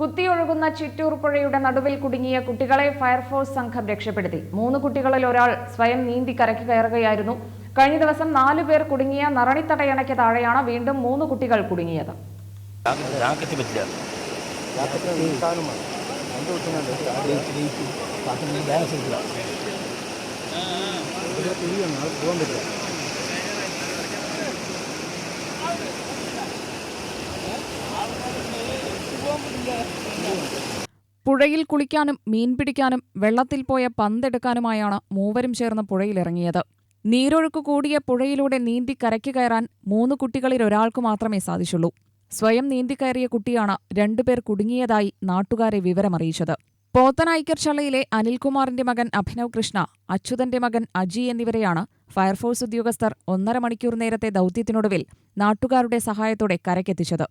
കുത്തിയൊഴുകുന്ന ചിറ്റൂർ പുഴയുടെ നടുവിൽ കുടുങ്ങിയ കുട്ടികളെ ഫയർഫോഴ്സ് സംഘം രക്ഷപ്പെടുത്തി. മൂന്ന് കുട്ടികളിൽ ഒരാൾ സ്വയം നീന്തി കരയ്ക്ക് കയറുകയായിരുന്നു. കഴിഞ്ഞ ദിവസം നാലു പേർ കുടുങ്ങിയ നറണിത്തടയണയ്ക്ക് താഴെയാണ് വീണ്ടും മൂന്ന് കുട്ടികൾ കുടുങ്ങിയത്. പോകാൻ പറ്റില്ല പുഴയിൽ കുളിക്കാനും മീൻ പിടിക്കാനും വെള്ളത്തിൽ പോയ പന്തെടുക്കാനുമായാണ് മൂവരും ചേർന്ന് പുഴയിലിറങ്ങിയത് നീരൊഴുക്ക് കൂടിയ പുഴയിലൂടെ നീന്തി കരയ്ക്ക് കയറാൻ മൂന്ന് കുട്ടികളിൽ ഒരാൾക്ക് മാത്രമേ സാധിച്ചുള്ളൂ. സ്വയം നീന്തി കയറിയ കുട്ടിയാണ് രണ്ടുപേർ കുടുങ്ങിയതായി നാട്ടുകാരെ വിവരമറിയിച്ചത്. പോത്തനായിക്കർ ചള്ളയിലെ അനിൽകുമാറിന്റെ മകൻ അഭിനവ് കൃഷ്ണ അച്യുതന്റെ മകൻ അജി എന്നിവരെയാണ് ഫയർഫോഴ്സ് ഉദ്യോഗസ്ഥർ ഒന്നര മണിക്കൂർ നേരത്തെ ദൌത്യത്തിനൊടുവിൽ നാട്ടുകാരുടെ സഹായത്തോടെ കരയ്ക്കെത്തിച്ചത്.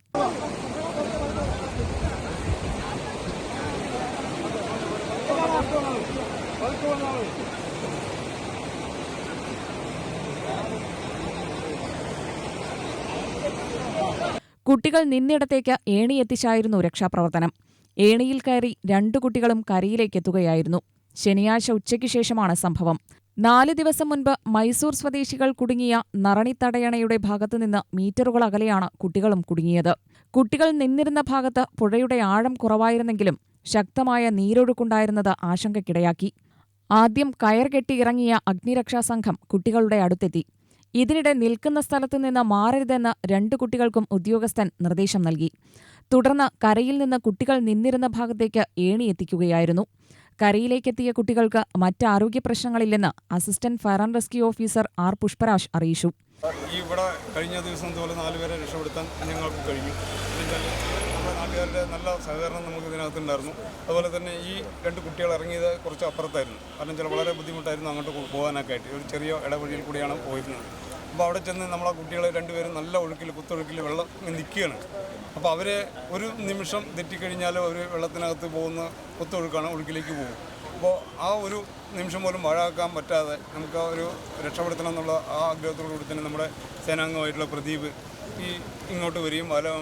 കുട്ടികൾ നിന്നിടത്തേക്ക് ഏണി എത്തിച്ചായിരുന്നു രക്ഷാപ്രവർത്തനം. ഏണിയിൽ കയറി രണ്ടു കുട്ടികളും കരയിലേക്കെത്തുകയായിരുന്നു. ശനിയാഴ്ച ഉച്ചയ്ക്ക് ശേഷമാണ് സംഭവം. നാല് ദിവസം മുൻപ് മൈസൂർ സ്വദേശികൾ കുടുങ്ങിയ നറണിത്തടയണയുടെ ഭാഗത്തുനിന്ന് മീറ്ററുകൾ അകലെയാണ് കുട്ടികളും കുടുങ്ങിയത്. കുട്ടികൾ നിന്നിരുന്ന ഭാഗത്ത് പുഴയുടെ ആഴം കുറവായിരുന്നെങ്കിലും ശക്തമായ നീരൊഴുക്കുണ്ടായിരുന്നത് ആശങ്കയ്ക്കിടയാക്കി. ആദ്യം കയർ കെട്ടി ഇറങ്ങിയ അഗ്നിരക്ഷാസംഘം കുട്ടികളുടെ അടുത്തെത്തി. ഇതിനിടെ നിൽക്കുന്ന സ്ഥലത്തു നിന്ന് മാറരുതെന്ന് രണ്ടു കുട്ടികൾക്കും ഉദ്യോഗസ്ഥൻ നിർദ്ദേശം നൽകി. തുടർന്ന് കരയിൽ നിന്ന് കുട്ടികൾ നിന്നിരുന്ന ഭാഗത്തേക്ക് ഏണി എത്തിക്കുകയായിരുന്നു കരയിലേക്കെത്തിയ കുട്ടികൾക്ക് മറ്റ് ആരോഗ്യ പ്രശ്നങ്ങളില്ലെന്ന് assistant fire and rescue officer R Pushparaj അറിയിച്ചു. ഇവിടെ കഴിഞ്ഞ ദിവസം ഇതുപോലെ നാലുപേരെ രക്ഷപ്പെടുത്താൻ ഞങ്ങൾക്ക് കഴിഞ്ഞു. നാട്ടുകാരുടെ നല്ല സഹകരണം നമുക്ക് ഇതിനകത്തുണ്ടായിരുന്നു അതുപോലെ തന്നെ ഈ രണ്ട് കുട്ടികൾ ഇറങ്ങിയത് കുറച്ച് അപ്പുറത്തായിരുന്നു. കാരണം ചില വളരെ ബുദ്ധിമുട്ടായിരുന്നു അങ്ങോട്ട് പോകാനൊക്കെ ആയിട്ട്. ഒരു ചെറിയ ഇടവഴിയിൽ കൂടിയാണ് പോയിരുന്നത്. അപ്പോൾ അവിടെ ചെന്ന് നമ്മളെ കുട്ടികളെ രണ്ടുപേരും നല്ല ഒഴുക്കിൽ കുത്തൊഴുക്കിൽ വെള്ളം നിൽക്കുകയാണ്. അപ്പോൾ അവരെ ഒരു നിമിഷം തെറ്റിക്കഴിഞ്ഞാൽ അവർ വെള്ളത്തിനകത്ത് പോകുന്ന കുത്തൊഴുക്കാണ് ഒഴുക്കിലേക്ക് പോകും. അപ്പോൾ ആ ഒരു നിമിഷം പോലും വാഴാക്കാൻ പറ്റാതെ നമുക്ക് ആ ഒരു രക്ഷപ്പെടുത്തണം എന്നുള്ള ആ ആഗ്രഹത്തോടുകൂടി തന്നെ നമ്മുടെ സേനാംഗമായിട്ടുള്ള പ്രദീപ് ഈ ഇങ്ങോട്ട് വരികയും വല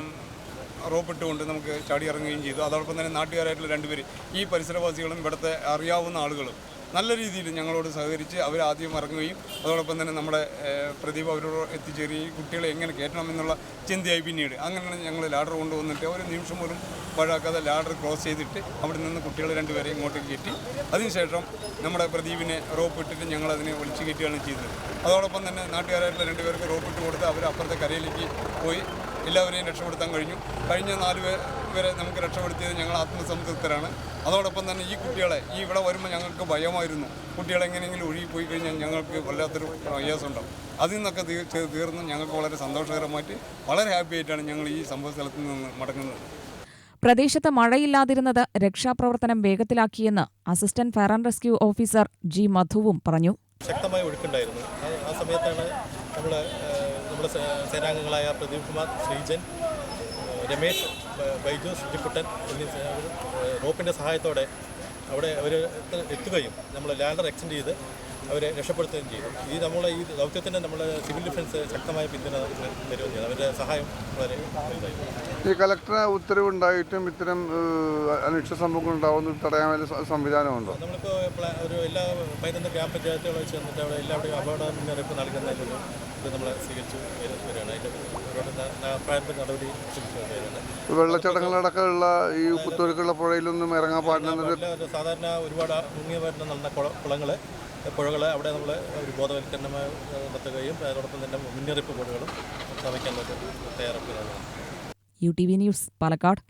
റോപ്പിട്ടുകൊണ്ട് നമുക്ക് ചാടി ഇറങ്ങുകയും ചെയ്തു. അതോടൊപ്പം തന്നെ നാട്ടുകാരായിട്ടുള്ള രണ്ടുപേർ ഈ പരിസരവാസികളും ഇവിടുത്തെ അറിയാവുന്ന ആളുകളും നല്ല രീതിയിൽ ഞങ്ങളോട് സഹകരിച്ച് അവർ ആദ്യം ഇറങ്ങുകയും അതോടൊപ്പം തന്നെ നമ്മുടെ പ്രദീപ് അവരോട് എത്തിച്ചേരുകയും കുട്ടികളെ എങ്ങനെ കയറ്റണം എന്നുള്ള ചിന്തയായി പിന്നീട്. അങ്ങനെയാണ് ഞങ്ങൾ ലാഡർ കൊണ്ടുവന്നിട്ട് ഒരു നിമിഷം പോലും വഴാക്കാതെ ലാഡർ ക്രോസ് ചെയ്തിട്ട് അവിടെ നിന്ന് കുട്ടികൾ രണ്ടുപേരെ ഇങ്ങോട്ടേക്ക് കയറ്റി. അതിനുശേഷം നമ്മുടെ പ്രദീപിനെ റോപ്പ് ഇട്ടിട്ട് ഞങ്ങൾ അതിനെ ഒളിച്ചു കയറ്റുകയാണ് ചെയ്തത്. അതോടൊപ്പം തന്നെ നാട്ടുകാരായിട്ടുള്ള രണ്ടുപേർക്ക് റോപ്പ് ഇട്ട് കൊടുത്ത് അവർ അപ്പുറത്തെ കരയിലേക്ക് പോയി. എല്ലാവരെയും രക്ഷപ്പെടുത്താൻ കഴിഞ്ഞു. കഴിഞ്ഞ നാല് പേർ വരെ നമുക്ക് രക്ഷപ്പെടുത്തിയത് ഞങ്ങൾ ആത്മസംതൃപ്തരാണ്. അതോടൊപ്പം തന്നെ ഈ കുട്ടികളെ ഈ ഇവിടെ വരുമ്പോൾ ഞങ്ങൾക്ക് ഭയമായിരുന്നു. കുട്ടികളെ എങ്ങനെയെങ്കിലും ഒഴുകി പോയി കഴിഞ്ഞാൽ ഞങ്ങൾക്ക് വല്ലാത്തൊരു പ്രയാസമുണ്ടാവും. അതിൽ നിന്നൊക്കെ തീർച്ച തീർന്ന് ഞങ്ങൾക്ക് വളരെ സന്തോഷകരമായിട്ട് വളരെ ഹാപ്പി ആയിട്ടാണ് ഞങ്ങൾ ഈ സംഭവ സ്ഥലത്ത് നിന്ന് മടങ്ങുന്നത്. പ്രദേശത്ത് മഴയില്ലാതിരുന്നത് രക്ഷാപ്രവർത്തനം വേഗത്തിലാക്കിയെന്ന് assistant fire and rescue officer G മധുവും പറഞ്ഞു. ശക്തമായ ഒഴുക്കുണ്ടായിരുന്നു. ആ- സമയത്താണ് നമ്മൾ നമ്മുടെ സേനാംഗങ്ങളായ പ്രദീപ് കുമാർ ശ്രീജൻ രമേശ് ബൈജു ശുചിക്കുട്ടൻ എന്നീ റോപ്പിന്റെ സഹായത്തോടെ അവിടെ അവർ എത്തുകയും നമ്മൾ ലാൻഡർ എക്സ്റ്റെൻഡ് ചെയ്ത് അവരെ രക്ഷപ്പെടുത്തുകയും ചെയ്തു. ഈ നമ്മളെ ഈ ദൗത്യത്തിന് നമ്മൾ സിവിൽ ഡിഫൻസ് ശക്തമായ പിന്തുണ തരുകയും ചെയ്തു. അവരുടെ സഹായം വളരെ ഈ കലക്ടർ ഉത്തരവുണ്ടായിട്ടും ഇത്തരം അനിഷ്ട സംഭവങ്ങൾ ഉണ്ടാവുന്ന തടയാൻ വേണ്ടി സംവിധാനമുണ്ടോ? നമ്മളിപ്പോൾ ഒരു എല്ലാ പതിനൊന്ന് ഗ്രാമപഞ്ചായത്തുകൾ വെച്ച് വന്നിട്ട് അവിടെ എല്ലാവരുടെയും അപകട മുന്നറിയിപ്പ് നൽകുന്നതിലൊരു ഇത് നമ്മൾ സ്വീകരിച്ചു വരു- വരികയാണ്. അതിന്റെ പ്രാരംഭ നടപടി വരികയാണ്. ഈ കുത്തൊഴുക്കുള്ള പുഴയിലൊന്നും ഇറങ്ങാൻ പാടില്ല സാധാരണ ഒരുപാട് മുങ്ങിയ വരുന്ന കുളങ്ങൾ പുഴകൾ അവിടെ നമ്മൾ ഒരു ബോധവൽക്കരണമായി നടത്തുകയും അതോടൊപ്പം തന്നെ മുന്നറിയിപ്പ് ബോർഡുകളും സ്ഥാപിക്കാൻ തയ്യാറാക്കുകയാണ് U T V news Palakkad.